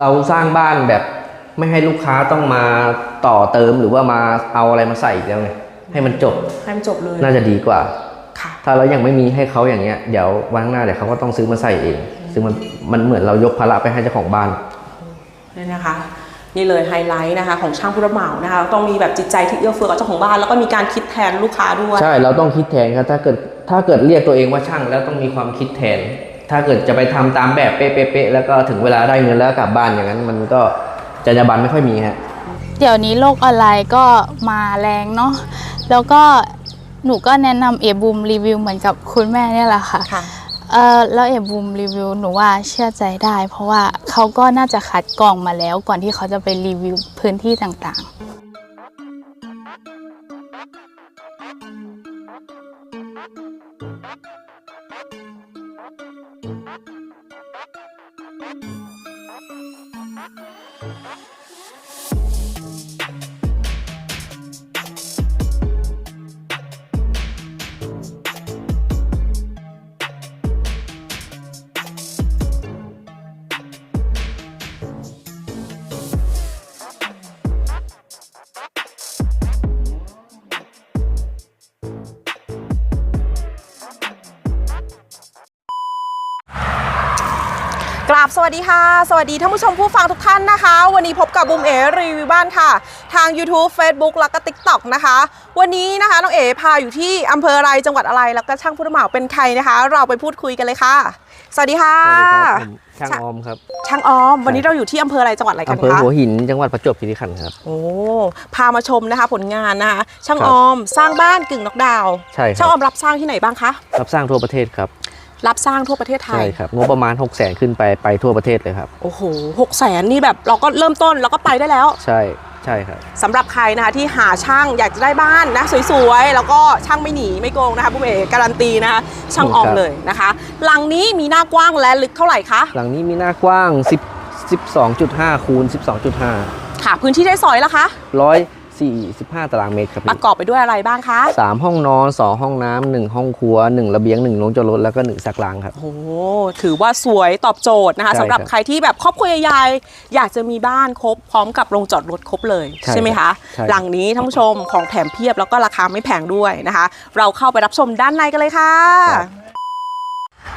เราสร้างบ้านแบบไม่ให้ลูกค้าต้องมาต่อเติมหรือว่ามาเอาอะไรมาใส่อีกแล้วไงให้มันจบให้มันจบเลยน่าจะดีกว่าค่ะถ้าเรายังไม่มีให้เขาอย่างเงี้ยเดี๋ยววันข้างหน้าเดี๋ยวเขาก็ต้องซื้อมาใส่เอง ซึ่งมันมันเหมือนเรายกภาระไปให้เจ้าของบ้านนี่นะคะ นี่เลยไฮไลท์นะคะ ของช่างผู้รับเหมานะคะ ต้องมีแบบจิตใจที่เอื้อเฟื้อกับเจ้าของบ้าน แล้วก็มีการคิดแทนลูกค้าด้วย ใช่เราต้องคิดแทนครับถ้าเกิดถ้าเกิดเรียกตัวเองว่าช่างแล้วต้องมีความคิดแทน ถ้าเกิดจะไปทำตามแบบเป๊ะๆๆแล้วก็ถึงเวลาได้เงินแล้วกลับบ้านอย่างนั้น มันก็จรรยาบรรณไม่ค่อยมีฮะเดี๋ยวนี้โลกออนไลน์ก็มาแรงเนาะแล้วก็หนูก็แนะนำเอบูมรีวิวเหมือนกับคุณแม่เนี่ยแหละค่ะค่ะเออแล้วเอบูมรีวิวหนูว่าเชื่อใจได้ เพราะว่าเขาก็น่าจะคัดกรองมาแล้วก่อนที่เขาจะไปรีวิวพื้นที่ต่างๆ สวัสดีค่ะ สวัสดีท่านผู้ชมผู้ฟังทุกท่านนะคะ วันนี้พบกับบุมเอ๋รีวิวบ้านค่ะ ทาง YouTube Facebook แล้วก็ TikTok นะคะ วันนี้นะคะน้องเอ๋พาอยู่ที่อำเภออะไรจังหวัดอะไรแล้วก็ช่างผู้รับเหมาเป็นใครนะคะ เราไปพูดคุยกันเลยค่ะ สวัสดีค่ะ สวัสดีครับผมช่างออมครับช่างออม วันนี้เราอยู่ที่อำเภออะไรจังหวัดอะไรกันอำเภอคะหัวหินจังหวัดประจวบคีรีขันธ์ครับ โอ้ พามาชมนะคะผลงานนะคะ ช่างครับ ออมสร้างบ้านกึ่งน็อกดาวน์ใช่คช่ารังอบอมรับสร้างที่ไหนบ้างคะ รับสร้างทั่วประเทศครับ รับสร้างทั่วประเทศไทใช่ย ครับงบประมาณ 6 0แสนขึ้นไปไปทั่วประเทศเลยครับ โอ้โหหกแสนนี่แบบเราก็เริ่มต้นแล้วก็ไปได้แล้ว ใช่ใช่ครับ สำหรับใครนะคะที่หาช่างอยากจะได้บ้านนะสวยๆ แล้วก็ช่างไม่หนีไม่โกงนะคะผู้เอกการันตีนะคะช่างออมครับ เลยนะคะ หลังนี้มีหน้ากว้างและลึกเท่าไหร่คะหลังนี้มีหน้ากว้าง 10 12.5คูณ12.5 ค่ะ พื้นที่ได้สอยแล้วคะ 145 ตารางเมตรครับประกอบไปด้วยอะไรบ้างคะสามห้องนอน2ห้องน้ำหนึ่งห้องครัว1ระเบียง1ลงจอดรถแล้วก็1สักล้างครับ โอ้โหถือว่าสวยตอบโจทย์นะคะใช่สำหรับครับใครที่แบบครอบครัวใหญ่ๆอยากจะมีบ้านครบพร้อมกับโรงจอดรถครบเลยใช่ไหมครัคะบใช่ หลังนี้ท่านผู้ชมของแถมเพียบแล้วก็ราคาไม่แพงด้วยนะคะ เราเข้าไปรับชมด้านในกันเลยค่ะ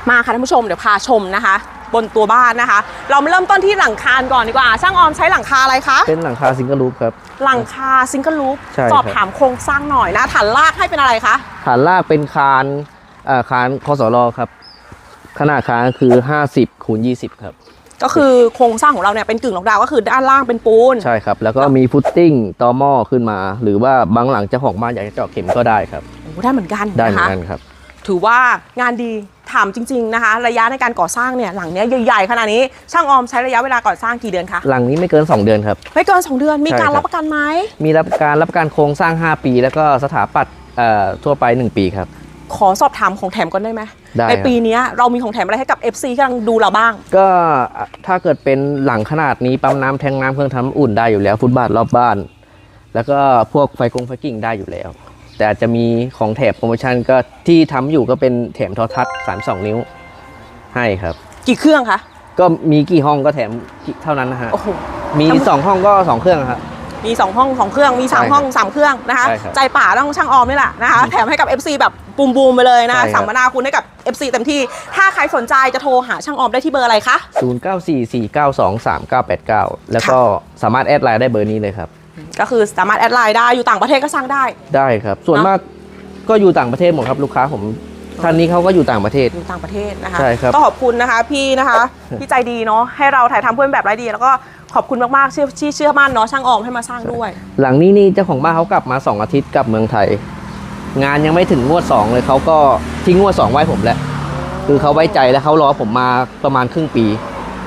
มาค่ะท่านผู้ชมเดี๋ยวพาชมนะคะ บนตัวบ้านนะคะ เรามาเริ่มต้นที่หลังคาก่อนดีกว่า ช่างออมใช้หลังคาอะไรคะ เป็นหลังคาซิงเกิลรูปครับ หลังคาซิงเกิลลูปใช่ครับ สอบถามโครงสร้างหน่อยนะฐานรากให้เป็นอะไรคะ ฐานลากเป็นคานเอ่อคานคอสรครับ ขนาดคานก็คือ 50คูณ20 ครับ ก็คือโครงสร้างของเราเนี่ยเป็นกึ่งล็อกดาวน์ก็คือด้านล่างเป็นปูน ใช่ครับ แล้วก็มีฟุตติ้งตอหม้อขึ้นมา หรือว่าบางหลังเจ้าของบ้านอยากจะเจาะเข็มก็ได้ครับ โอ้ได้เหมือนกันได้เหมือนะคะนกันครับ ถือว่างานดีถามจริง ๆนะคะ ระยะในการก่อสร้างเนี่ยหลังเนี้ยใหญ่ๆขนาดนี้ช่างออมใช้ระยะเวลาก่อสร้างกี่เดือนคะหลังนี้ไม่เกิน 2 เดือนครับ ไม่เกิน 2 เดือนมีใช่การครับรับประกันไหมมีรับการรับประกันโครงสร้าง 5 ปี แล้วก็สถาปัตย์เอ่อทั่วไป 1 ปีครับ ขอสอบถามของแถมก่อนได้ไหมได้ในครับปีเนี้ยเรามีของแถมอะไรให้กับ FC ที่กำลังดูเราบ้าง ก็ถ้าเกิดเป็นหลังขนาดนี้ปั๊มน้ำแทงน้ำเครื่องทำน้ำอุ่นได้อยู่แล้ว ฟุตบาทรอบบ้าน แล้วก็พวกไฟกงไฟกิ่งได้อยู่แล้ว แต่อาจจะมีของแถมโปรโมชั่นก็ที่ทำอยู่ก็เป็นแถมโทอทัศน์32 นิ้ว ให้ครับ กี่เครื่องคะ ก็มีกี่ห้องก็แถมเท่านั้นนะฮะ โอ้โห มี ทำ 2 ห้องก็ 2 เครื่องครับ มี 2 ห้อง 2 เครื่อง มี ใช่ครับ3ห้อง 3 เครื่องนะคะ ใช่ครับใจป่าต้องช่างออมนี่แหละนะคะ แถมให้กับ FC แบบบูมบูมๆไปเลยนะใช่ครับ สัมมนาคุณให้กับ FC เต็มที่ ถ้าใครสนใจจะโทรหาช่างออมได้ที่เบอร์อะไรคะ 0944923989 แล้วก็สามารถแอดไลน์ได้เบอร์นี้เลยครับ ก็คือสามารถแอดไลน์ได้อยู่ต่างประเทศก็สร้างได้ ได้ครับ ส่วนเนอะมากก็อยู่ต่างประเทศหมดครับลูกค้าผมท่านนี้เขาก็อยู่ต่างประเทศอยู่ต่างประเทศนะคะใช่ครับต้องขอบคุณนะคะ พี่นะคะพี่ใจดีเนาะให้เราถ่ายทำเพื่อนแบบไรดี แล้วก็ขอบคุณมากๆเชื่อที่เชื่อมั่นเนาะช่างออมให้มาสร้างด้วย หลังนี้นี่เจ้าของบ้านเขากลับมา 2 อาทิตย์กลับเมืองไทย งานยังไม่ถึงงวด 2 เลยเขาก็ทิ้งงวด 2 ไว้ผมแล้วคือเขาไว้ใจแล้วเขารอผมมาประมาณครึ่งปีก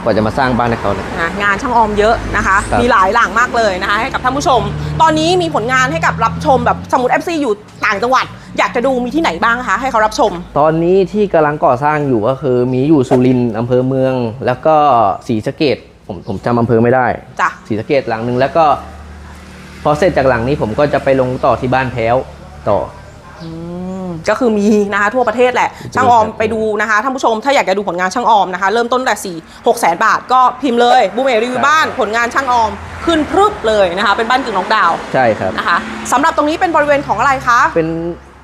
ว่าจะมาสร้างบ้านให้เขาเนี่ยนะงานช่างออมเยอะนะคะ ครับมีหลายหลังมากเลยนะคะให้กับท่านผู้ชม ตอนนี้มีผลงานให้กับรับชมแบบสมมติ FC อยู่ต่างจังหวัด อยากจะดูมีที่ไหนบ้างคะ ให้เขารับชม ตอนนี้ที่กำลังก่อสร้างอยู่ก็คือ มีอยู่สุรินทร์อำเภอเมือง แล้วก็ศรีสะเกดผมผมจำอำเภอไม่ได้จ้ะ ศรีสะเกดหลังหนึ่งแล้วก็ พอเสร็จจากหลังนี้ผมก็จะไปลงต่อที่บ้านแพ้วต่ออืม ก็คือมีนะคะทั่วประเทศแหละ ช่างออมไปดูนะคะท่านผู้ชมถ้าอยากจะดูผลงานช่างออมนะคะ เริ่มต้นแต่สี่หกแสนบาทก็พิมพ์เลยบูมเอรีวิวบ้านผลงานช่างออมขึ้นพรึบเลยนะคะ เป็นบ้านกึ่งน็อกดาวน์ใช่ครับนะคะสำหรับตรงนี้เป็นบริเวณของอะไรคะเป็น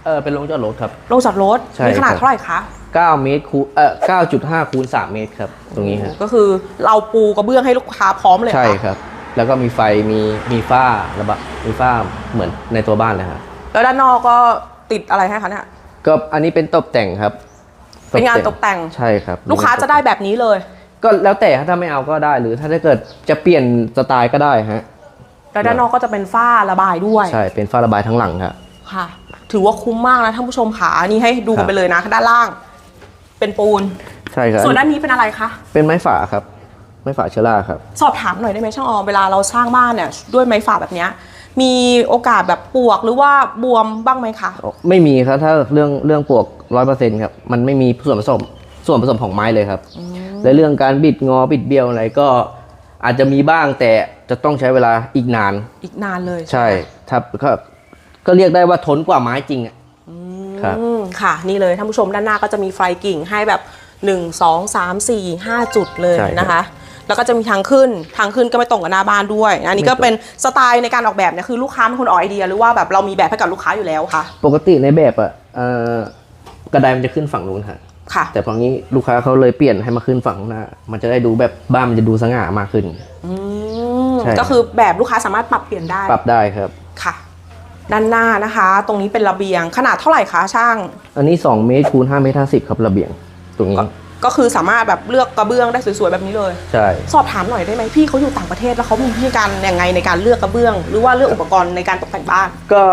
เออเป็นโรงจอดรถครับโรงจอดรถใช่มีขนาดครับเท่าไหร่คะ9เมตรคูณเอ่อ9.5คูณ3เมตรครับ ตรงนี้ฮะก็คือเราปูกระเบื้องให้ลูกค้าพร้อมเลยใช่ค่ะครับ แล้วก็มีไฟมีมีฝ้าระบะมีฝ้าเหมือนในตัวบ้านเลยครับแล้วด้านนอกก็ ติดอะไรให้คะเนี่ยก็อันนี้เป็นตกแต่งครับเป็นงานตกแต่งใช่ครับ ลูกค้าจะได้แบบนี้เลย ก็แล้วแต่ถ้าไม่เอาก็ได้หรือถ้าเกิดจะเปลี่ยนสไตล์ก็ได้ฮะแล้วด้านนอกก็จะเป็นฝ้าระบายด้วยใช่เป็นฝ้าระบายทั้งหลังครับค่ะ ถือว่าคุ้มมากนะท่านผู้ชมขานี่ให้ดูครักันบไปเลยนะด้านล่าง เป็นปูนใช่ครับส่วนด้านนี้เป็นอะไรคะเป็นไม้ฝาครับ ไม้ฝาเชอร่าครับ สอบถามหน่อยได้ไหมช่างออมเวลาเราสร้างบ้านเนี่ยด้วยไม้ฝาแบบเนี้ย มีโอกาสแบบปวกหรือว่าบวมบ้างไหมคะ ไม่มีครับถ้าเรื่องเรื่องปลวกร้อยเปอร์เซ็นต์ครับมันไม่มีส่วนผสมส่วนผสมของไม้เลยครับ และเรื่องการบิดงอบิดเบี้ยวอะไรก็อาจจะมีบ้างแต่จะต้องใช้เวลาอีกนาน อีกนานเลยใช่ถ้าก็ก็เรียกได้ว่าทนกว่าไม้จริงอะครับ อืมค่ะ นี่เลยท่านผู้ชมด้านหน้าก็จะมีไฟกิ่งให้แบบ 1 2 3 4 5 จุดเลยใช่ครับ นะคะ แล้วก็จะมีทางขึ้น ทางขึ้นก็ไม่ตรงกับหน้าบ้านด้วยอันนี้ก็ไม่ตรงเป็นสไตล์ในการออกแบบเนี่ยคือลูกค้าเป็นคนออกไอเดียหรือว่าแบบเรามีแบบให้กับลูกค้าอยู่แล้วค่ะ ปกติในแบบอะเอ่อกระไดมันจะขึ้นฝั่งนู้นฮะค่ะ แต่พองี้ลูกค้าเขาเลยเปลี่ยนให้มาขึ้นฝั่งข้างหน้า มันจะได้ดูแบบบ้านมันจะดูสง่ามากขึ้น อืมใช่ ก็คือแบบลูกค้าสามารถปรับเปลี่ยนได้ ปรับได้ครับ ค่ะ ด้านหน้านะคะ ตรงนี้เป็นระเบียงขนาดเท่าไหร่คะช่าง อันนี้2เมตรคูณ5เมตร50ครับระเบียงตรงนี้ ก็คือสามารถแบบเลือกกระเบื้องได้สวยๆแบบนี้เลย ใช่ สอบถามหน่อยได้ไหมพี่เขาอยู่ต่างประเทศแล้วเขามีวิธีการยังไงในการเลือกกระเบื้อง หรือว่าเลือกอุปกรณ์ในการตกแต่งบ้าน ก็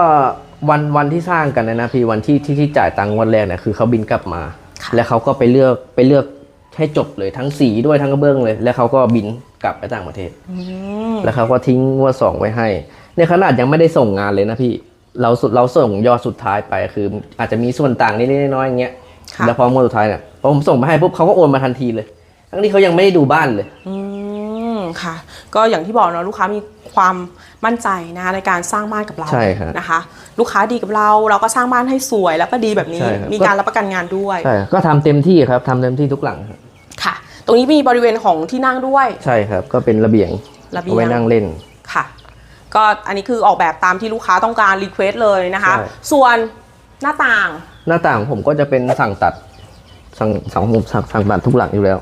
วันวันที่สร้างกันนะนะพี่วันที่ที่ที่จ่ายตังค์วันแรกเนี่ยคือเขาบินกลับมา ค่ะ แล้วเขาก็ไปเลือกไปเลือกให้จบเลยทั้งสีด้วยทั้งกระเบื้องเลย แล้วเขาก็บินกลับไปต่างประเทศแล้วเขาก็ทิ้งงวดสองไว้ให้ในขนาดยังไม่ได้ส่งงานเลยนะพี่ เราสุดเราส่งยอดสุดท้ายไปคือ อาจจะมีส่วนต่างนิดๆน้อยๆอย่างเงี้ยค่ะ แล้วพองวดสุดท้ายเนี่ยพอผมส่งไปให้ปุ๊บเขาก็โอนมาทันทีเลย ทั้งที่เขายังไม่ได้ดูบ้านเลย อืมค่ะ ก็อย่างที่บอกเนาะลูกค้ามีความมั่นใจนะคะในการสร้างบ้านกับเราใช่ครับนะคะ ลูกค้าดีกับเราเราก็สร้างบ้านให้สวยแล้วก็ดีแบบนี้ ใช่ครับ มีการรับประกันงานด้วย ใช่ก็ทำเต็มที่ครับทำเต็มที่ทุกหลังครับค่ะ ตรงนี้มีบริเวณของที่นั่งด้วย ใช่ครับ ก็เป็นระเบียงระเบียง เอาไว้นั่งเล่น ค่ะ ก็อันนี้คือออกแบบตามที่ลูกค้าต้องการรีเควสเลยนะคะ ใช่ ส่วนหน้าต่าง หน้าต่างผมก็จะเป็นสั่งตัด สั่งสั่งผมสั่งสั่งตัดทุกหลังอยู่แล้ว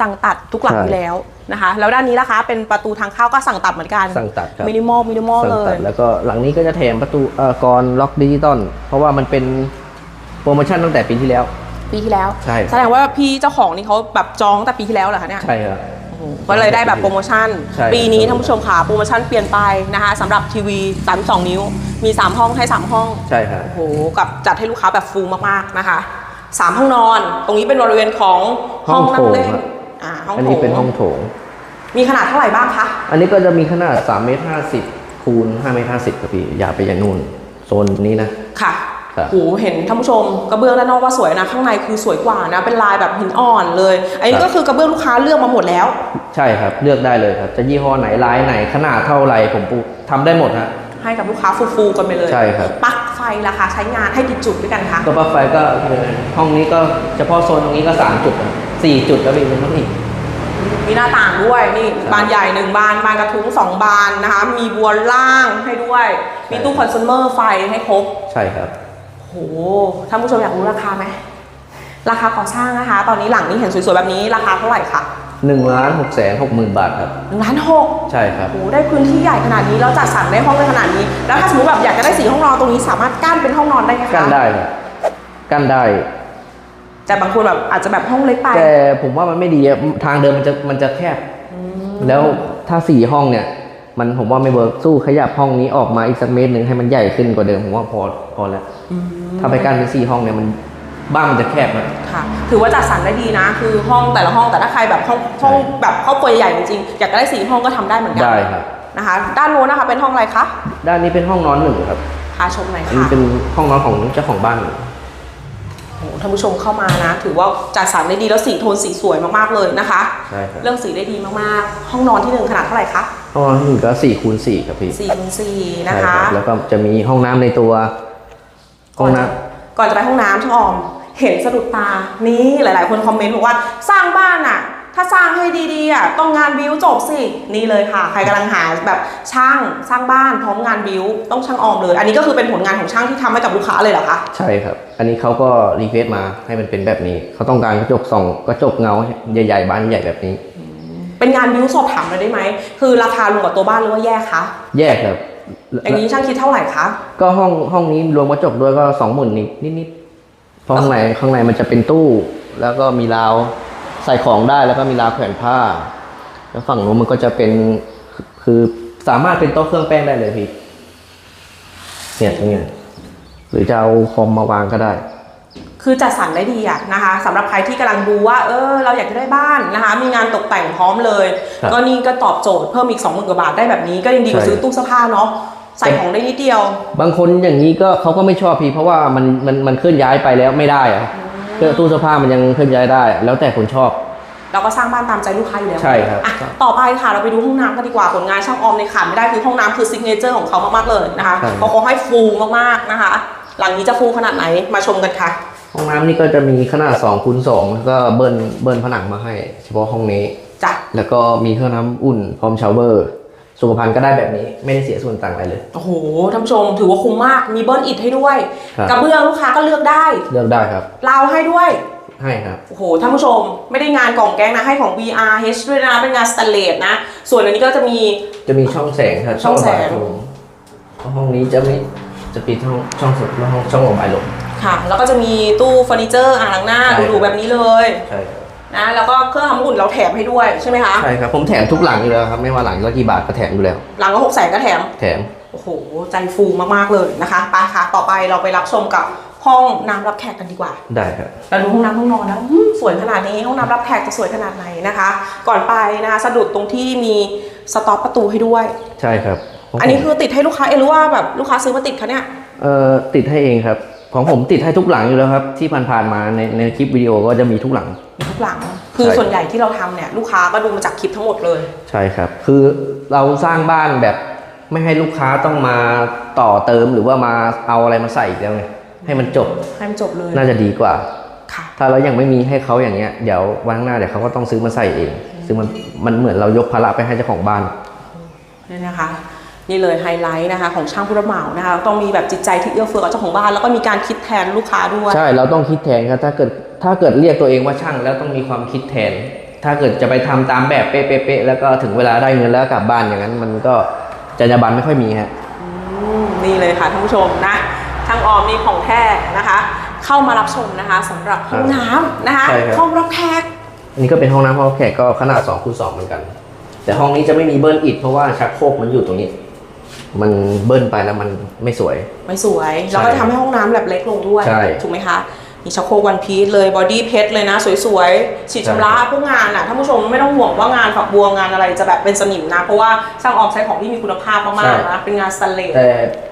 สั่งตัดทุกหลังใช่อยู่แล้วนะคะ แล้วด้านนี้นะคะเป็นประตูทางเข้าก็สั่งตัดเหมือนกันสั่งตัดครับ มินิมอลมินิมอลสั่เลงตัย ดแล้วก็หลังนี้ก็จะแถมประตูเอ่อกรล็อกดิจิตอลเพราะว่ามันเป็นโปรโมชั่นตั้งแต่ปีที่แล้ว ปีที่แล้ว ใช่ครับ แสดงว่าพี่เจ้าของนี่เขาแบบจองตั้งแต่ปีที่แล้วเหรอคะเนี่ย ใช่ครับโอ้โห ก็เลยได้แบบโปรโมชั่น ใช่ปีนี้ท่านผู้ชมค่ะโปรโมชั่นเปลี่ยนไปนะคะสำหรับทีวี 32 นิ้ว มี 3 ห้องให้ 3 ห้องใช่ครับ โอ้โห กับจัดให้ลูกค้าแบบฟูลมากๆนะคะสามห้องนอน ตรงนี้เป็นบริเวณของห้องนั่งเล่นห้องโถงครับอ่าห้องอันโถนี้งเป็นห้องโถง มีขนาดเท่าไหร่บ้างคะ อันนี้ก็จะมีขนาด3เมตร50คูณ5เมตร50ครับพี่อย่าไปอย่างนู่นโซนนี้นะ ค่ะครับโหเห็นท่านผู้ชมกระเบื้องด้านนอกว่าสวยนะ ข้างในคือสวยกว่านะ เป็นลายแบบหินอ่อนเลย อันนี้ก็คือกระเบื้องลูกค้าเลือกมาหมดแล้ว ใช่ครับเลือกได้เลยครับ จะยี่ห้อไหนลายไหนขนาดเท่าไหร่ผมปูทำได้หมดฮะให้กับลูกค้าฟูๆกันไปเลยใช่ครับปลั๊กไฟราคาใช้งานให้กี่จุดด้วยกันคะตัวปลั๊กไฟก็ห้องนี้ก็เฉพาะโซนตรงนี้ก็3จุดนะสี่จุดแล้วมีเป็นทั้งอีกมีหน้าต่างด้วยนี่บานใหญ่หนึ่งบานบานกระทุ้งสองบานนะคะ มีบัวล่างให้ด้วย มีตู้คอน sumer ไฟให้ครบ ใช่ครับ โหท่านผู้ชมอยากรู้ราคาไหม ราคาก่อสร้างนะคะ ตอนนี้หลังนี้เห็นสวยๆแบบนี้ราคาเท่าไหร่คะ1ล้าน6แสน6หมื่นบาทครับหนึ่งล้านหกใช่ครับโอ้โหได้พื้นที่ใหญ่ขนาดนี้แล้วจัดสรรได้ห้องได้ขนาดนี้ แล้วถ้าสมมติแบบอยากจะได้สี่ห้องนอนตรงนี้สามารถกั้นเป็นห้องนอนได้ไหมคะกั้นได้ครับกั้นได้ แต่บางคนแบบอาจจะแบบห้องเล็กไป แต่ผมว่ามันไม่ดีอะทางเดินมันจะมันจะแคบแล้วถ้าสี่ห้องเนี่ย มันผมว่าไม่เวิร์กสู้ขยับห้องนี้ออกมาอีกสักเมตรหนึ่งให้มันใหญ่ขึ้นกว่าเดิมผมว่าพอพอแล้วถ้าไปกั้นเป็นสี่ห้องเนี่ยมันบ้านมันจะแคบนะค่ะ ถือว่าจัดสรรได้ดีนะ คือห้องแต่ละห้องแต่ถ้าใครแบบห้องห้องแบบครอบครัวใหญ่จริงๆอยากจะได้สี่ห้องก็ทำได้เหมือนกัได้ครับนะคะด้านโน้นนะคะเป็นห้องอะไรคะด้านนี้เป็นห้องนอนหนึ่งครับพาชมหน่อยอันนี้ค่ะเป็นห้องนอนของเจ้าของบ้าน โอ้โหท่านผู้ชมเข้ามานะ ถือว่าจัดสรรได้ดีแล้วสีโทนสีสวยมากๆเลยนะคะ ใช่ครับเรื่องสีได้ดีมากๆ ห้องนอนที่หนึ่งขนาดเท่าไหร่คะห้องนอนที่หนึ่งก็สี่คูณสี่ครับพี่สี่คูณสี่นะใช่คะรับแล้วก็จะมีห้องน้ำในตัว ห้องน้ก่อนจะไปห้องน้ำช่างออม เห็นสะดุดตา นี้หลาย ๆ คนคอมเมนต์บอกว่าสร้างบ้านอะ ถ้าสร้างให้ดีๆอะต้องงานบิวจบสิ นี่เลยค่ะ ใครกำลังหาแบบช่างสร้างบ้านพร้อมงานบิวต้องช่างออมเลย อันนี้ก็คือเป็นผลงานของช่างที่ทำให้กับลูกค้าเลยเหรอคะ ใช่ครับ อันนี้เขาก็รีเควสมาให้มันเป็นแบบนี้ เขาต้องการกระจกส่องกระจกเงาใหญ่ๆบ้านใหญ่แบบนี้ เป็นงานบิวสอบถามเลยได้ไหม คือราคารวมกับตัวบ้านหรือว่าแยกคะ แยกครับอย่างนี้ช่างคิดเท่าไหร่คะ ก็ห้องห้องนี้รวมกระจกด้วยก็สองหมื่นนิดนิดๆเพราะข้างในข้างในมันจะเป็นตู้ แล้วก็มีราว ใส่ของได้แล้วก็มีราวแขวนผ้า แล้วฝั่งนู้นมันก็จะเป็นคือคือสามารถเป็นโต๊ะเครื่องแป้งได้เลยพี่เนี่ยตรงเนี้ยหรือจะเอาคอมมาวางก็ได้ คือจัดสรรได้ดีอะนะคะสำหรับใครที่กำลังดูว่า เออ เราอยากจะได้บ้านนะคะ มีงานตกแต่งพร้อมเลย ครับก็นี่ก็ตอบโจทย์เพิ่มอีก 2 0,000กว่าบาทได้แบบนี้ก็ยังดีกว่าใช่ ซื้อตู้เสื้อผ้าเนาะใส่ของได้นิดเดียว บางคนอย่างนี้ก็เขาก็ไม่ชอบพี่ เพราะว่ามันมันมันเคลื่อนย้ายไปแล้วไม่ได้อะ เครื่องตู้เสื้อผ้ามันยังเคลื่อนย้ายได้ แล้วแต่คนชอบ เราก็สร้างบ้านตามใจลูกค้าอยู่แล้วใช่ครับ อะต่อไปค่ะเราไปดูห้องน้ำกันดีกว่าผลงานช่างออมในขาดไม่ได้คือห้องน้ำคือซิกเนเจอร์ของเขามากๆเลยนะคะใช่เพราะเขาให้ฟูลมากๆนะคะ หลังนี้จะฟูลขนาดไหนมาชมกันค่ะ ห้องน้ำนี่ก็จะมีขนาด2คูณ2แล้วก็เบิ้ลเบิ้ลผนังมาให้ เฉพาะห้องนี้ จ้ะ แล้วก็มีเครื่องน้ำอุ่นพร้อมชาวเวอร์ สุขภัณฑ์ก็ได้แบบนี้ไม่ได้เสียส่วนต่างอะไรเลย โอ้โหท่านผู้ชมถือว่าคุ้มมากมีเบิ้ลอิฐให้ด้วย ครับ กระเบื้องลูกค้าก็เลือกได้เลือกได้ครับราวให้ด้วย ให้ครับ โอ้โหท่านผู้ชมไม่ได้งานกล่องแก๊งนะ ให้ของ VRH ด้วยนะ เป็นงานสแตนเลสนะ ส่วนอันนี้ก็จะมี จะมีช่องแสงครับช่องแสง ระบายลมห้องนี้จะไม่จะปิดช่องช่องสุดแล้วห้องช่องระบายลม ค่ะ แล้วก็จะมีตู้เฟอร์นิเจอร์อ่างล้างหน้าใช่ครับ ดูๆแบบนี้เลย ใช่ครับ นะแล้วก็เครื่องทำอุ่นเราแถมให้ด้วยใช่ไหมคะใช่ครับผมแถมทุกหลังอยู่แล้วครับไม่ว่าหลังละกี่บาทก็แถมอยู่แล้ว หลังก็หกแสนก็แถม แถม โอ้โห ใจฟูมากๆเลยนะคะไปค่ะต่อไปเราไปรับชมกับห้องน้ำรับแขกกันดีกว่า ได้ครับ เราดูห้องน้ำห้องนอนแล้วอืมสวยขนาดนี้ห้องน้ำรับแขกจะสวยขนาดไหนนะคะ ก่อนไปนะคะสะดุดตรงที่มีสต็อปประตูให้ด้วย ใช่ครับขงผมอันนี้คือติดให้ลูกค้าเองหรือว่าแบบลูกค้าซื้อมาติดคะเนี่ย เอ่อติดให้เองครับ ของผมติดให้ทุกหลังอยู่แล้วครับ ที่ผ่านๆมาในในคลิปวิดีโอก็จะมีทุกหลัง ทุกหลัง คือใช่ ส่วนใหญ่ที่เราทำเนี่ยลูกค้าก็ดูมาจากคลิปทั้งหมดเลย ใช่ครับ คือเราสร้างบ้านแบบไม่ให้ลูกค้าต้องมาต่อเติมหรือว่ามาเอาอะไรมาใส่อีกแล้วไงให้มันจบให้มันจบเลยน่าจะดีกว่า ค่ะ ถ้าเรายังไม่มีให้เขาอย่างเงี้ยเดี๋ยววันข้างหน้าเดี๋ยวเขาก็ต้องซื้อมาใส่เอง ซึ่งมันมันเหมือนเรายกภาระไปให้เจ้าของบ้านนี่นะคะ นี่เลยไฮไลท์นะคะของช่างผู้รับเหมานะคะต้องมีแบบจิตใจที่เอื้อเฟื้อกับเจ้าของบ้านแล้วก็มีการคิดแทนลูกค้าด้วย ใช่เราต้องคิดแทนครับถ้าเกิดถ้าเกิดเรียกตัวเองว่าช่างแล้วต้องมีความคิดแทน ถ้าเกิดจะไปทำตามแบบเป๊ะๆๆแล้วก็ถึงเวลาได้เงินแล้วกลับบ้านอย่างนั้น มันก็จรรยาบรรณไม่ค่อยมีฮะอืมนี่เลยค่ะท่านผู้ชมนะช่างออมนี่ของแท้นะคะ เข้ามารับชมนะคะสำหรับห้องน้ำนะคะใช่ครับห้องรับแขกอันนี้ก็เป็นห้องน้ำห้องแขกก็ขนาด2คูณ2เหมือนกัน แต่ห้องนี้จะไม่มีเบิ้ลอิฐเพราะว่าชักโครกมันอยู่ตรงนี้ มันเบิ้ลไปแล้วมันไม่สวย ไม่สวย แล้วก็ทำให้ห้องน้ำแบบเล็กลงด้วย ใช่ ถูกไหมคะมีชักโครกวันพีซเลยบอดี้เพชรเลยนะ สวยๆฉีดชำระใช่พวกงานอะท่านผู้ชมไม่ต้องห่วงว่างานฝักบัวงานอะไรจะแบบเป็นสนิมนะ เพราะว่าช่างออมใช้ของที่มีคุณภาพมากๆนะเป็นงานสแตนเลสแต่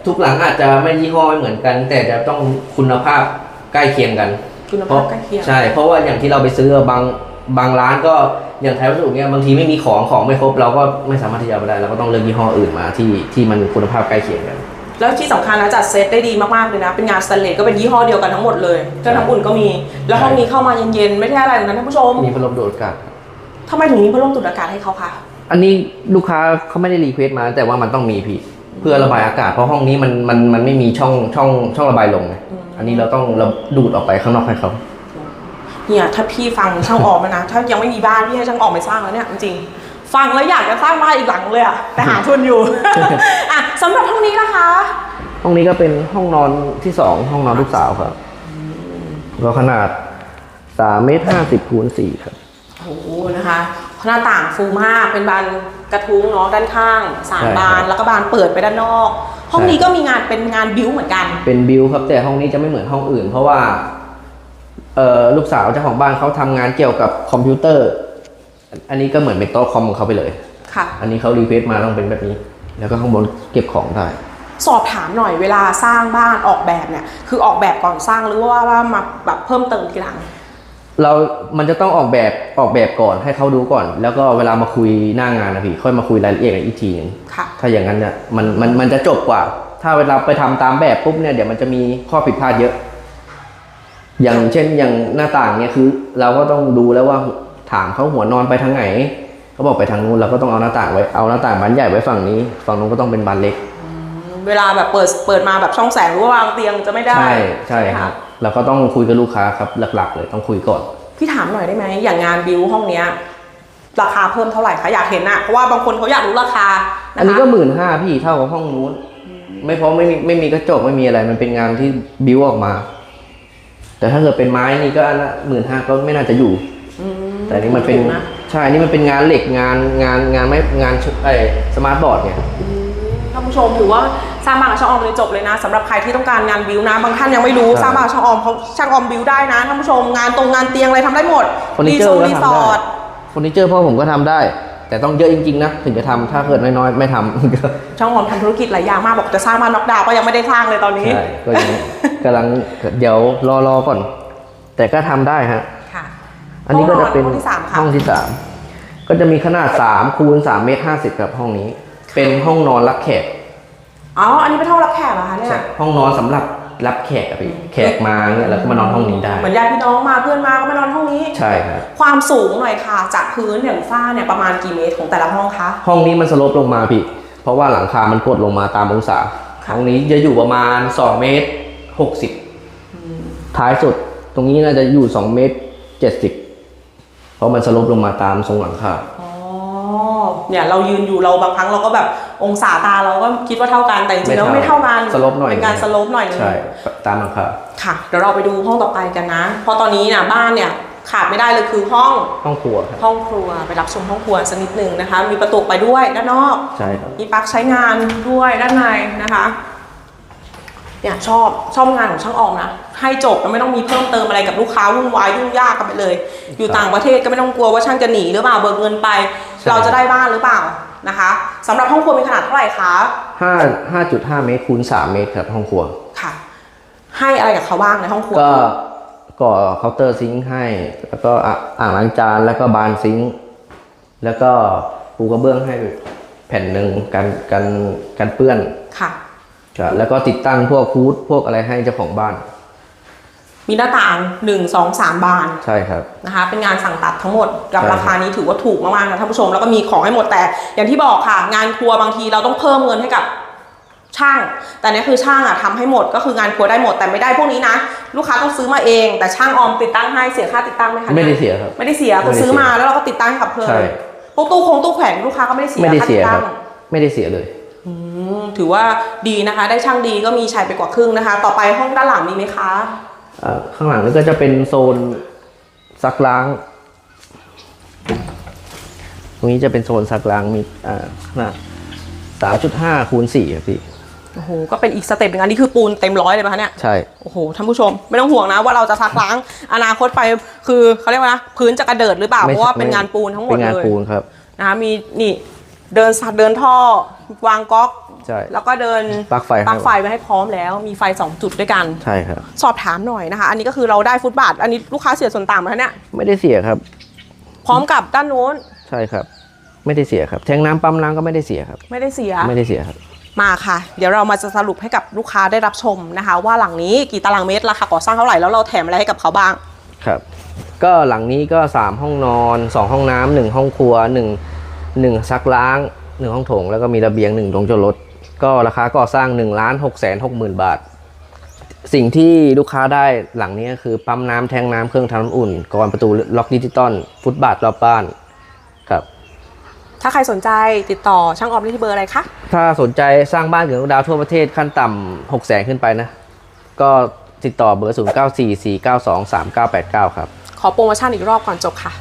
ทุกหลังอาจจะไม่ยี่ห้อไม่เหมือนกัน แต่จะต้องคุณภาพใกล้เคียงกัน คุณเพภาราะพใกล้เคียง ใช่ เพราะว่าอย่างที่เราไปซื้อบาง บางร้านก็อย่างไทยวัสดุเนี่ยบางทีไม่มีของของไม่ครบเราก็ไม่สามารถที่จะเอาไปได้เราก็ต้องเลือกยี่ห้ออื่นมาที่ที่มันคุณภาพใกล้เคียงกัน แล้วที่สำคัญนะจัดเซตได้ดีมากๆเลยนะ เป็นงานสแตนเลสก็เป็นยี่ห้อเดียวกันทั้งหมดเลยเครื่องทำอุ่นก็มี แล้วห้องนี้เข้ามาเย็นๆ ไม่ใช่อะไรเหมือนกันท่านผู้ชมมีพัดลมดูดอากาศทำไมถึงมีพัดลมดูดอากาศให้เขาคะ อันนี้ลูกค้าเขาไม่ได้รีเควสต์มาแต่ว่ามันต้องมีพี่เพื่อระบายอากาศเพราะห้องนี้มันมันมันไม่มีช่องช่องช่องระบายลมไงอันนี้เราต้องเราดูดออกไปข้างนอกให้เขา เนี่ยถ้าพี่ฟังช่างออกมานะ ถ้ายังไม่มีบ้านพี่ให้ช่างออกไปสร้างแล้วเนี่ยจริงๆฟังแล้วอยากจะสร้างบ้านอีกหลังเลยอะแต่หาทุนอยู่ อะสำหรับห้องนี้นะคะ ห้องนี้ก็เป็นห้องนอนที่สองห้องนอนลูกสาวครับก็ขนาดสามเมตรห้าสิบคูณสี่ครับโอ้โหนะคะหน้าต่างฟูมากเป็นบานกระทุ้งเนาะด้านข้างสามใช่ครับบานแล้วก็บานเปิดไปด้านนอก ห้องใช่นี้ก็มีงานเป็นงานบิวเหมือนกัน เป็นบิลครับแต่ห้องนี้จะไม่เหมือนห้องอื่น เพราะว่าเอ่อ ลูกสาวเจ้าของบ้านเขาทำงานเกี่ยวกับคอมพิวเตอร์ อันนี้ก็เหมือนเป็นโต๊ะคอมของเขาไปเลย ค่ะ อันนี้เขารีเควสต์มาต้องเป็นแบบนี้ แล้วก็ข้างบนเก็บของได้ สอบถามหน่อยเวลาสร้างบ้านออกแบบเนี่ย คือออกแบบก่อนสร้างหรือว่าว่ามาแบบเพิ่มเติมทีหลัง เรา มันจะต้องออกแบบออกแบบก่อนให้เขาดูก่อน แล้วก็เวลามาคุยหน้างานนะพี่ ค่อยมาคุยรายละเอียดกันอีกทีหนึงค่ะ ถ้าอย่างนั้นเนี่ยมันมันมันจะจบกว่า ถ้าเวลาไปทำตามแบบปุ๊บเนี่ยเดี๋ยวมันจะมีข้อผิดพลาดเยอะ อย่างเช่นอย่างหน้าต่างเนี่ยคือ เราก็ต้องดูแล้วว่าถามเขาหัวนอนไปทางไหนเขาบอกไปทางนู้นเราก็ต้องเอาหน้าต่างไว้เอาหน้าต่างบานใหญ่ไว้ฝั่งนี้ ฝั่งนู้นก็ต้องเป็นบานเล็ก เวลาแบบเปิดเปิดมาแบบช่องแสงหรือว่าวางเตียงจะไม่ได้ ใช่ใช่ไหมะครับเราก็ต้องคุยกับลูกค้าครับหลัก ๆ เลยต้องคุยก่อน พี่ถามหน่อยได้ไหมอย่างงานบิวห้องเนี้ยราคาเพิ่มเท่าไหร่คะอยากเห็นอะเพราะว่าบางคนเขาอยากรู้ราคานะคะอันนี้ก็หมื่นห้าพี่เท่ากับห้องนู้น ไม่เพราะไม่มีไม่มีกระจกไม่มีอะไรมันเป็นงานที่บิวออกมา แต่ถ้าเกิดเป็นไม้นี่ก็อันละหมื่นห้าก็ไม่น่าจะอยู่ อืมแต่อันนี่มันเป็นถูกนะใช่อันนี่มันเป็นงานเหล็กงานงานงานไม่งานไอสมาร์ทบอร์ดเนี่ยท่านผู้ชมถือว่าสร้างบ้านกับช่างออมเลยจบเลยนะสำหรับใครที่ต้องการงานบิวนะบางท่านยังไม่รู้ใช่สร้างบ้านกับช่างออมเขาช่างออมบิวได้นะท่านผู้ชมงานตรงงานเตียงอะไรทำได้หมดเฟอร์นิเจอร์ก็รีทำสอได้ร์ทเฟอร์นิเจอร์พ่อผมก็ทำได้ แต่ต้องเยอะจริงๆนะถึงจะทำถ้าเกิดน้อยๆ ไม่ทำก็ช่างออมทำธุรกิจหลายอย่างมากบอกจะสร้างบ้านน็อกดาวน์ก็ยังไม่ได้สร้างเลยตอนนี้ใช่ก็ยังกำลังเดี๋ยวรอรอก่อน แต่ก็ทำได้ฮะค่ะอันนี้ก็จะเป็นห้องที่สามค่ะห้องที่สามก็จะมีขนาด3คูณ3เมตร50ครับห้องนี้ เป็นห้องนอนรับแขกอ๋ออันนี้เป็นห้องรับแขกเหรอคะเนี่ยห้องนอนสำหรับ รับแขกอะพี่แขกมาเนี่ยแล้วก็มานอนห้องนี้ได้เหมือนญาติพี่น้องมาเพื่อนมาก็มานอนห้องนี้ ใช่ครับ ความสูงหน่อยค่ะ จากพื้นอย่างฝ้าเนี่ยประมาณกี่เมตรของแต่ละห้องคะ ห้องนี้มันสลบลงมาพี่ เพราะว่าหลังคา มันกดลงมาตามองศาค่ะห้องนี้จะอยู่ประมาณ 2 เมตร 60 ท้ายสุดตรงนี้น่าจะอยู่ 2 เมตร 70 เพราะมันสลบลงมาตามทรงหลังคาอ๋อ เนี่ยเรายืนอยู่เราบางครั้งเราก็แบบองศาตาเราก็คิดว่าเท่ากันแต่จริงๆแล้วไม่ไม่เท่าเท่ากันสลบหน่อยเป็นการสโลปหน่อยนึงใช่ตามหลังคาค่ะเดี๋ยวเราไปดูห้องต่อไปกันนะ เพราะตอนนี้นะบ้านเนี่ยขาดไม่ได้เลยคือห้องห้องครัวครับห้องครัวไปรับชมห้องครัวสักนิดหนึ่งนะคะ มีประตูไปด้วยด้านนอกใช่ครับมีปลั๊กใช้งานด้วยด้านในนะคะเนี่ยชอบชอบงานของช่างออมนะให้จบแล้วไม่ต้องมีเพิ่มเติมอะไรกับลูกค้าวุ่นวายยุ่งยากกันไปเลย อยู่ต่างประเทศก็ไม่ต้องกลัวว่าช่างจะหนีหรือเปล่าเบิกเงินไปใช่ เราจะได้บ้านหรือเปล่านะคะสำหรับห้องครัวมีขนาดเท่าไหร่คะ5 5.5เมตรคูณ3เมตรครับห้องครัวค่ะ ให้อะไรกับเขาบ้างในห้องครัวก็ก่อเคาน์เตอร์ซิงค์ให้ แล้วก็อะอ่างล้างจานแล้วก็บานซิงค์แล้วก็ปูกระเบื้องให้แผ่นหนึ่งกันกันกันเปื้อนค่ะครับแล้วก็ติดตั้งพวกฟูดพวกอะไรให้เจ้าของบ้าน มีหน้าต่างหนึ่งสองสามบานใช่ครับนะคะเป็นงานสั่งตัดทั้งหมดกับใช่ราคานี้ถือว่าถูกมากๆนะท่านผู้ชมแล้วก็มีของให้หมดแต่ อย่างที่บอกค่ะ งานครัวบางทีเราต้องเพิ่มเงินให้กับช่าง แต่เนี้คือช่างอะทำให้หมดก็คืองานครัวได้หมดแต่ไม่ได้พวกนี้นะ ลูกค้าต้องซื้อมาเอง แต่ช่างออมติดตั้งให้เสียค่าติดตั้งไหมคะไม่ได้เสียครับไม่ได้เสียไม่คือได้ซื้อเสียมาแล้วเราก็ติดตั้งให้กับเพลินใช่พวกตู้คงตู้แขวนลูกค้าก็ไม่ได้เสียไม่ได้ค่าเสีติยดคตั้รังบไม่ได้เสียเลยอืมถือว่าดีนะคะ ได้ช่างดีก็มีชัยไปกว่าครึ่งนะคะ ต่อไปห้องด้านหลังมีไหมคะอ่า ข้างหลังนี่ก็จะเป็นโซนซักล้าง ตรงนี้จะเป็นโซนซักล้างมีอ่าขนาดสามจุดห้าคูณสี่ครับพี่โอ้โห ก็เป็นอีกสเต็ปหนึ่งอันนี้คือปูนเต็มร้อยเลยไหมคะเนี่ย ใช่ โอ้โห ท่านผู้ชมไม่ต้องห่วงนะว่าเราจะซักล้างอนาคตไปคือเขาเรียกว่านะพื้นจะกระเดิดหรือเปล่า เพไม่ราะว่าไม่เป็นงานปูนทั้งหมเป็ดนงานเลยปูนครับ นะคะมีนี่เดินสัดเดินท่อวางก๊อก ใช่แล้วก็เดินปลั๊กไฟให้ปลั๊กไฟไว้ให้พร้อมแล้วมีไฟ 2 จุดด้วยกัน ใช่ครับ สอบถามหน่อยนะคะ อันนี้ก็คือเราได้ฟุตบาท อันนี้ลูกค้าเสียส่วนต่างไหมคะเนี่ยไม่ได้เสียครับ พร้อมกับด้านนู้น ใช่ครับ ไม่ได้เสียครับ แทงน้ำปั๊มน้ำก็ไม่ได้เสียครับ ไม่ได้เสีย ไม่ได้เสียครับ มาค่ะ เดี๋ยวเรามาจะสรุปให้กับลูกค้าได้รับชมนะคะ ว่าหลังนี้กี่ตารางเมตรราคาก่อสร้างเท่าไหร่แล้วเราแถมอะไรให้กับเขาบ้าง ครับ ก็หลังนี้ก็ 3 ห้องนอน 2 ห้องน้ำหนึ่งห้องครัว1 1ซักล้าง1ห้องโถงแล้วก็มีระเบียง1โรงจอดรถ ก็ราคาก่อสร้าง1ล้าน6แสน6หมื่นบาท สิ่งที่ลูกค้าได้หลังนี้ก็คือปั๊มน้ำแทงน้ำเครื่องทำน้ำอุ่นกรอนประตูล็อกดิจิตอลฟุตบาทรอบบ้านครับถ้าใครสนใจติดต่อช่างออมได้ที่เบอร์อะไรคะ ถ้าสนใจสร้างบ้านเกืองดาวทั่วประเทศขั้นต่ำ6แสนขึ้นไปนะ ก็ติดต่อเบอร์ 0 9 4 4 9 2 3 9 8 9 ครับ ขอโปรโมชั่นอีกรอบก่อนจบค่ะ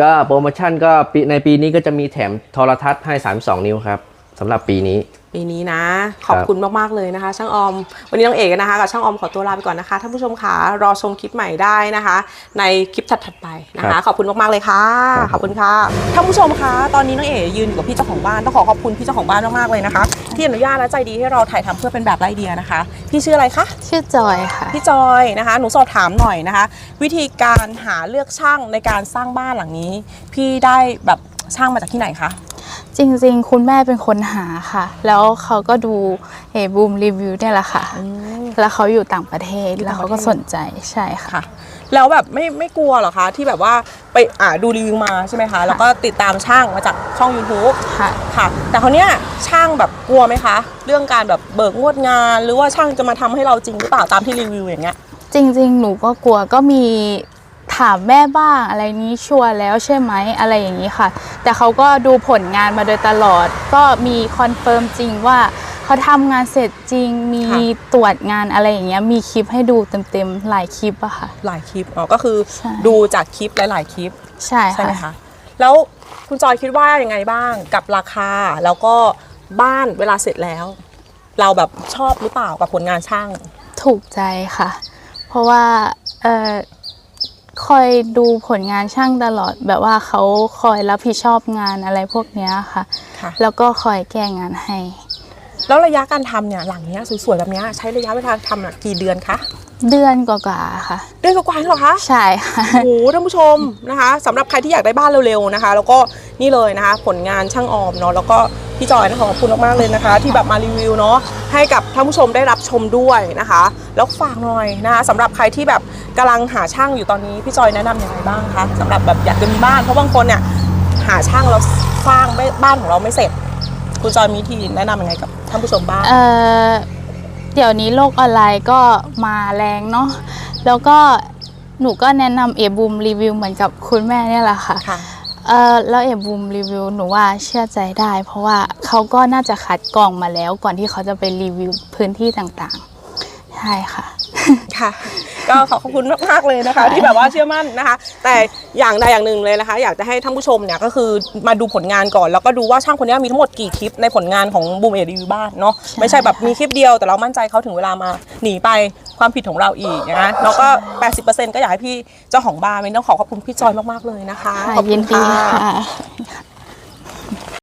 ก็โปรโมชั่นก็ปีในปีนี้ก็จะมีแถมโทรทัศน์ให้ 32 นิ้วครับ สำหรับปีนี้ ปีนี้นะ ขอบคุณมาก ๆ เลยนะคะ ช่างออม วันนี้น้องเอกนะคะกับช่างออมขอตัวลาไปก่อนนะคะท่านผู้ชมค่ะรอชมคลิปใหม่ได้นะคะ ในคลิปถัดๆไปนะครัคะบขอบคุณมาก ๆ เลยค่ะครับขอบคุณค่ะท่านผู้ชมคะตอนนี้น้องเอกยืนอยู่กับพี่เจ้าของบ้านต้องขอขอบคุณพี่เจ้าของบ้านมากๆเลยนะคะ ที่อนุญาตและใจดีให้เราถ่ายทำเพื่อเป็นแบบไร้เดียนะคะ พี่ชื่ออะไรคะชื่อจอยค่ะพี่จอยนะคะ หนูสอบถามหน่อยนะคะ วิธีการหาเลือกช่างในการสร้างบ้านหลังนี้ พี่ได้แบบ ช่างมาจากที่ไหนคะจริงๆ คุณแม่เป็นคนหาค่ะ แล้วเขาก็ดูเอบูมรีวิวเนี่ยแหละค่ะ แล้วเขาอยู่ต่างประเทศอยู่แล้ต่าวงประเทศเขาก็สนใจใช่ค่ะค่ะ แล้วแบบไม่ไม่กลัวเหรอคะ ที่แบบว่าไปอ่าดูรีวิวมาใช่ไหมคะ แล้วก็ติดตามช่างมาจากช่อง YouTube ค่ะค่ะ แต่เขาวเนี้ยช่างแบบกลัวไหมคะ เรื่องการแบบเบิกงวดงาน หรือว่าช่างจะมาทำให้เราจริงหรือเปล่าตามที่รีวิวอย่างเงี้ยจริงๆ หนูก็กลัวก็มี ถามแม่บ้างอะไรนี้ชัวร์แล้วใช่ไหมอะไรอย่างนี้ค่ะ แต่เขาก็ดูผลงานมาโดยตลอด ก็มีคอนเฟิร์มจริงว่าเขาทำงานเสร็จจริงมีค่ะ ตรวจงานอะไรอย่างเงี้ยมีคลิปให้ดูเต็มๆหลายคลิปอะค่ะ หลายคลิปอ๋อก็คือใช่ ดูจากคลิปหลาย ๆ คลิป ใช่ใช่ไหมค่ะคะ แล้วคุณจอยคิดว่ายังไงบ้างกับราคาแล้วก็บ้านเวลาเสร็จแล้ว เราแบบชอบหรือเปล่ากับผลงานช่าง ถูกใจค่ะ เพราะว่าเอ่อ คอยดูผลงานช่างตลอด แบบว่าเขาคอยรับผิดชอบงานอะไรพวกเนี้ยค่ะ ค่ะ แล้วก็คอยแก้งานให้ แล้วระยะการทำเนี่ยหลังเนี้ยสวยๆแบบเนี้ยใช้ระยะเวลาทำอะกี่เดือนคะ เดือนกว่าๆค่ะ เดือนกว่าๆเหรอคะใช่ค่ะ โอ้โหท่านผู้ชมนะคะสำหรับใครที่อยากได้บ้านเร็วๆนะคะ แล้วก็นี่เลยนะคะ ผลงานช่างออมเนาะแล้วก็พี่จอยนะคะขอบคุณมากๆเลยนะคะ ที่แบบมารีวิวเนาะให้กับท่านผู้ชมได้รับชมด้วยนะคะ แล้วฝากหน่อยนะคะสำหรับใครที่แบบกำลังหาช่างอยู่ตอนนี้พี่จอยแนะนำยังไงบ้างคะสำหรับแบบอยากจะมีบ้านเพราะบางคนเนี่ยหาช่างแล้วสร้างไม่บ้านของเราไม่เสร็จ คุณจอยมีวิธีแนะนำยังไงกับท่านผู้ชมบ้าง เอ่อ เดี๋ยวนี้โลกออนไลน์ก็มาแรงเนาะแล้วก็หนูก็แนะนำเอบูมรีวิวเหมือนกับคุณแม่เนี่ยแหละค่ะค่ะ เอ่อแล้วเอบูมรีวิวหนูว่าเชื่อใจได้ เพราะว่าเขาก็น่าจะคัดกรองมาแล้วก่อนที่เขาจะไปรีวิวพื้นที่ต่างๆใช่ค่ะ ค่ะ ก็ขอขอบคุณมากๆเลยนะคะ ที่แบบว่าเชื่อมั่นนะคะ แต่อย่างใดอย่างหนึ่งเลยนะคะ อยากจะให้ท่านผู้ชมเนี่ยก็คือมาดูผลงานก่อน แล้วก็ดูว่าช่างคนนี้มีทั้งหมดกี่คลิปในผลงานของบูมเอรีวิวบ้านเนาะไม่ใช่แบบมีคลิปเดียวแต่เรามั่นใจเขาถึงเวลามาหนีไปความผิดของเราอีกนะแล้วก็ 80%ก็อยากให้พี่เจ้าของบ้านไม่ต้องขอขอบคุณพี่จอยมากๆเลยนะคะค่ะขอบคุยิณนดีค่ะค่ะ